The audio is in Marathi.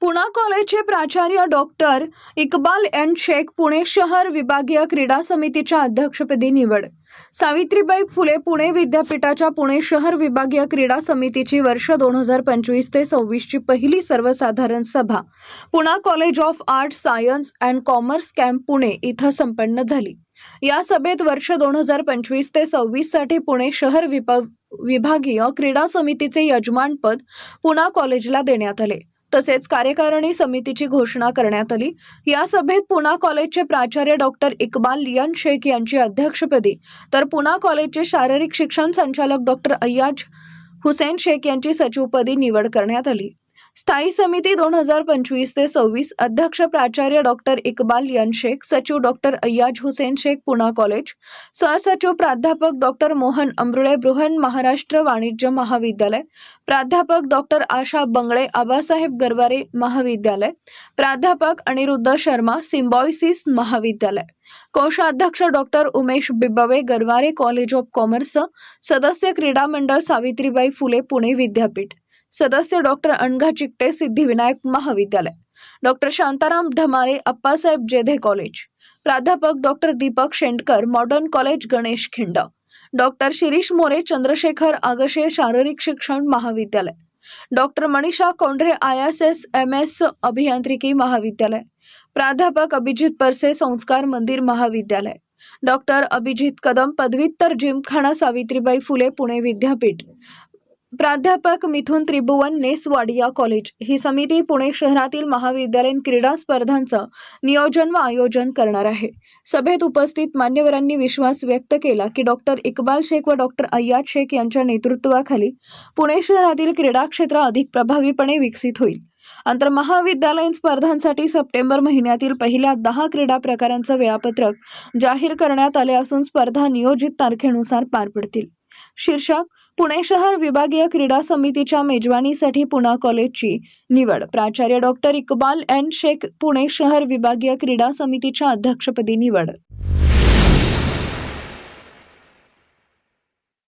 पुणा कॉलेजचे प्राचार्य डॉक्टर इक्बाल एन शेख पुणे शहर विभागीय क्रीडा समितीच्या अध्यक्षपदी निवड. सावित्रीबाई फुले पुणे विद्यापीठाच्या पुणे शहर विभागीय क्रीडा समितीची वर्ष दोन हजार पंचवीस ते सव्वीसची पहिली सर्वसाधारण सभा. Poona college of art science and commerce camp Pune इथं संपन्न झाली. या सभेत वर्ष दोन हजार पंचवीस ते सव्वीससाठी पुणे शहर विपा विभागीय क्रीडा समितीचे यजमानपद पुणा कॉलेजला देण्यात आले. तसेच कार्यकारिणी समितीची घोषणा करण्यात आली. या सभेत पुणा कॉलेजचे प्राचार्य डॉक्टर इक्बाल लियन शेख यांची अध्यक्षपदी तर पुणा कॉलेजचे शारीरिक शिक्षण संचालक डॉक्टर अय्याज हुसेन शेख यांची सचिवपदी निवड करण्यात आली. स्थायी समिती दोन हजार पंचवीस ते सव्वीस अध्यक्ष प्राचार्य डॉक्टर इकबाल यन शेख सचिव डॉक्टर अय्याज हुसेन शेख पुणा कॉलेज सहसचिव प्राध्यापक डॉक्टर मोहन अमरुळे बृहन महाराष्ट्र वाणिज्य महाविद्यालय प्राध्यापक डॉक्टर आशा बंगळे आबासाहेब गरवारे महाविद्यालय प्राध्यापक अनिरुद्ध शर्मा सिम्बॉयसिस महाविद्यालय कोषाध्यक्ष doctor Umesh Bibwe Garware college of commerce सदस्य क्रीडा मंडळ सावित्रीबाई फुले पुणे विद्यापीठ. सदस्य डॉक्टर अणघा चिकटे सिद्धिविनायक महाविद्यालय. Doctor Shantaram Dhamare Appasaheb Jedhe college. प्राध्यापक doctor Deepak Shendkar modern college Ganesh Khind. Doctor Shirish More Chandrashekhar Agashe शारीरिक शिक्षण महाविद्यालय. Doctor Manisha Kondhare I S S M S अभियांत्रिकी महाविद्यालय. प्राध्यापक अभिजित परसे संस्कार मंदिर महाविद्यालय. डॉक्टर अभिजित कदम पदव्युत्तर जिमखाना सावित्रीबाई फुले पुणे विद्यापीठ. प्राध्यापक मिथुन त्रिभुवन नेसवाडिया कॉलेज ही समिती पुणे शहरातील महाविद्यालयीन क्रीडा स्पर्धांचं नियोजन व आयोजन करणार आहे. सभेत उपस्थित मान्यवरांनी विश्वास व्यक्त केला की डॉक्टर इक्बाल शेख व डॉक्टर अय्याद शेख यांच्या नेतृत्वाखाली पुणे शहरातील क्रीडा क्षेत्र अधिक प्रभावीपणे विकसित होईल. अंतर महाविद्यालयीन स्पर्धांसाठी सप्टेंबर महिन्यातील पहिल्या दहा क्रीडा प्रकारांचं वेळापत्रक जाहीर करण्यात आले असून स्पर्धा नियोजित तारखेनुसार पार पडतील. शीर्षक पुणे शहर विभागीय क्रीडा समितीच्या मेजवानीसाठी पुणा कॉलेजची निवड. प्राचार्य डॉक्टर इकबाल एन शेख पुणे शहर विभागीय क्रीडा समितीच्या अध्यक्षपदी निवड.